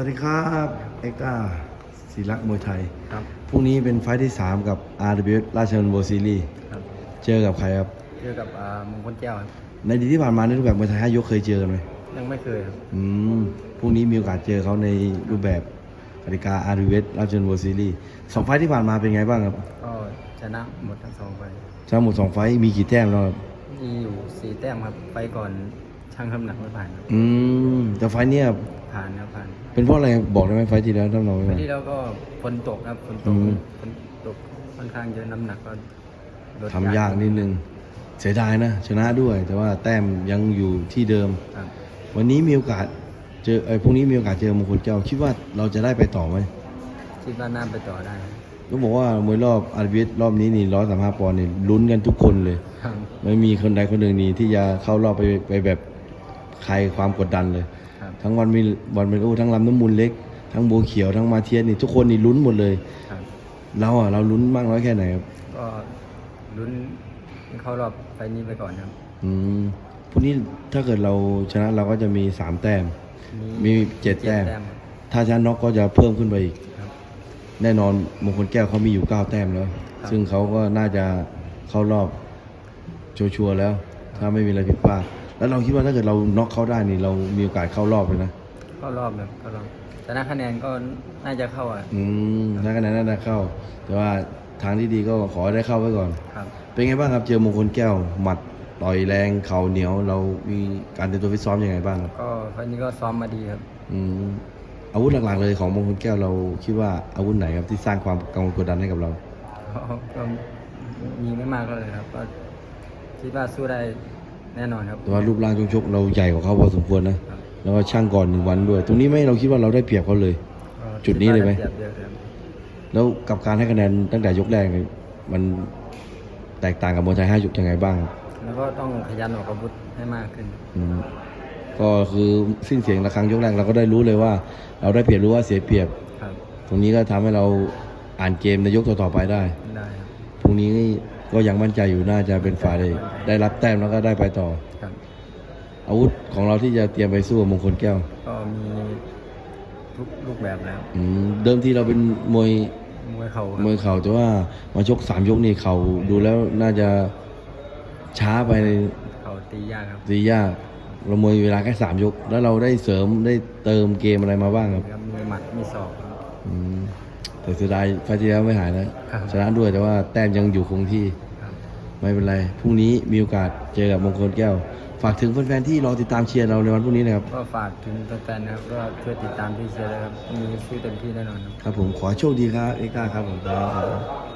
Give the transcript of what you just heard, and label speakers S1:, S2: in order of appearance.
S1: สวัสดีครับเอ็กต้าศิลักษ์มวยไทย
S2: ครับ
S1: พรุ่งนี้เป็นไฟท์ที่ 3 กับ RWS ราชดำเนินโวซีรีส์
S2: ครับ
S1: เจอกับใครครับ
S2: เจอกับอ่ามงคลแก้วครับ
S1: ในอดีตที่ผ่านมาในรูปแบบมวยไทยห้ายกเคยเจอกันไหม
S2: ยังไม่เคยครับ
S1: อืมพรุ่งนี้มีโอกาสเจอเขาในรูปแบบกติกา RWS ราชดำเนินโวซีรีส์สองไฟท์ที่ผ่านมาเป็นไงบ้างครับ
S2: ก็ชนะหมดทั้งสองไฟ
S1: ชนะหมดสองไฟท์มีกี่แต้มแล้วครับ
S2: มีอยู่สี่แต้มครับไปก่อนช่างคำหนักไม่ผ่านครับ
S1: อืมแต่ไฟท์เนี้ย เป็นเพราะอะไรบอกได้ไหมไฟท์ที่แล้วท่านเราไม่
S2: ไฟ
S1: มา
S2: ที่แล้วก็ฝนตกครับฝนต
S1: อื
S2: ก
S1: ม
S2: ฝนตกค่อนข้างเยอะน้ำหนักก็ลด
S1: ทำยากนิดนึง เสียดายนะ ชนะด้วย แต่ว่าแต้มยังอยู่ที่เดิม
S2: ครับ
S1: วันนี้มีโอกาสเจอไอ้ยพรุ่งนี้มีโอกาสเจอมงคลแก้วคิดว่าเราจะได้ไปต่อไหม
S2: คิดว่าน่าไปต่อได้ครับ
S1: ต้องบอกว่ามวยรอบอาร์บีรอบนี้นี่ร้อยสามห้าปอนด์นี่ลุ้นกันทุกคนเลย
S2: ครับ
S1: ไม่มีคนใดคนหนึ่งนี่ที่จะเข้ารอบไปไปแบบใครความกดดันเลย
S2: ครับ
S1: ทั้งวันมีวันเป็นอู้ทั้งลำน้ำมูลเล็ก ทั้งโบวเขียวทั้งมาเทียนนี่ทุกคนนี่ลุ้นหมดเลย
S2: ครับ
S1: เราอะเราลุ้นมากน้อยแค่ไหนครับ
S2: ก็ลุ้นเข้ารอบไฟนี้ไปก่อนครับ
S1: อืมพรุ่งนี้ถ้าเกิดเราชนะเราก็จะมีสามแต้ม มีเจ็ดแต้ม
S2: ครับ
S1: ถ้าชนะน็อกก็จะเพิ่มขึ้นไปอีก
S2: ครับ
S1: แน่นอนมงคลแก้วเขามีอยู่9แต้มแล้ว
S2: ครับ
S1: ซึ่งเขาก็น่าจะเข้ารอบชัวร์ๆแล้ว ถ้าไม่มีอะไรผิดพลาด แล้วเราคิดว่าถ้าเกิดเราน็อกเขาได้นี่เรามีโอกาสเข้ารอบเลยนะ
S2: เข้ารอบแบบเข้ารอบแต่นะคะแนนก็น่าจะเข้าอะ
S1: อืมถ้าคะแนนน่าจะเข้า แต่ว่าทางที่ดีก็ขอให้ได้เข้าไว้ก่อน
S2: ครับ
S1: เป็นไงบ้างครับเจอมงคลแก้วหมัดต่อยแรงเข่าเหนียว เรามีการเตรียมตัวฟิตซ้อมยังไงบ้างครับ
S2: ก็ไฟล์นี้ก็ซ้อมมาดีครับ
S1: อืมอาวุธหลักๆเลยของมงคลแก้วเราคิดว่าอาวุธไหนครับที่สร้างความกังวลกดดันให้กับเรา
S2: ก็ก็มีไม่มากก็เลยครับก็คิดว่าสู้ได้ แน่นอนครับ
S1: แต่ว่ารูปร่างช่วงชกเราใหญ่กว่าเขาพอสมควรนะ แล้วก็ช่างก่อนหนึ่งวันด้วย ตรงนี้ไม่เราคิดว่าเราได้เปรียบเขาเลย
S2: ก็
S1: จุดนี้เลยไหม
S2: คิว่าด้ปรีบเยอะครับ
S1: แล้วกับการให้คะแนนตั้งแต่ยกแรกเนี่ยมันแตกต่างกับมวยไทยห้ายกยังไงบ้างครับ
S2: แล้วก็ต้องขยันออกอาวุธให้มากขึ้น
S1: อืมก็คือสิ้นเสียงระฆังยกแรกเราก็ได้รู้เลยว่า เราได้เปรียบรู้ว่าเสียเปรียบ
S2: ครับ
S1: ตรงนี้ก็ทำให้เราอ่านเกมในยกต่อๆไปได้
S2: ได้ครับ
S1: พรุ่งนี้ ก็ยังมั่นใจอยู่น่าจะเป็นฝ่ายได้ได้รับแต้มแล้วก็ได้ไปต่อ
S2: ครับ
S1: อาวุธของเราที่จะเตรียมไปสู้กับมงคลแก้ว
S2: ก็มีทุกรูปแบบแล้ว
S1: อืมเดิมทีเราเป็นมวย
S2: มวยเข่าครับ
S1: มวยเข่าแต่ว่ามาชกสามยกนี่เข่าดูแล้วน่าจะช้าไป
S2: เข่าตียากครับ
S1: ตียากเรามวยเวลาแค่สามยก แล้วเราได้เสริมได้เติมเกมอะไรมาบ้างครับ
S2: ครับมีหมัดมีศอกครับ
S1: อืม แต่เสียดายไฟล์ที่แล้วไม่หายนะ ครับชนะด้วยแต่ว่าแต้มยังอยู่คงที่
S2: ครับ
S1: ไม่เป็นไร พรุ่งนี้มีโอกาสเจอกับมงคลแก้ว ฝากถึงแฟนๆที่รอติดตามเชียร์เราในวันพรุ่งนี้นะครับ
S2: ก็ฝากถึงแฟนๆนะครับก็ช่วยติดตามที่เชียร์เลยครับมีสู้เต็มที่แน่นอนครับ
S1: ครับผมขอให้โชคดีครับ เอกต้าครับผมครับ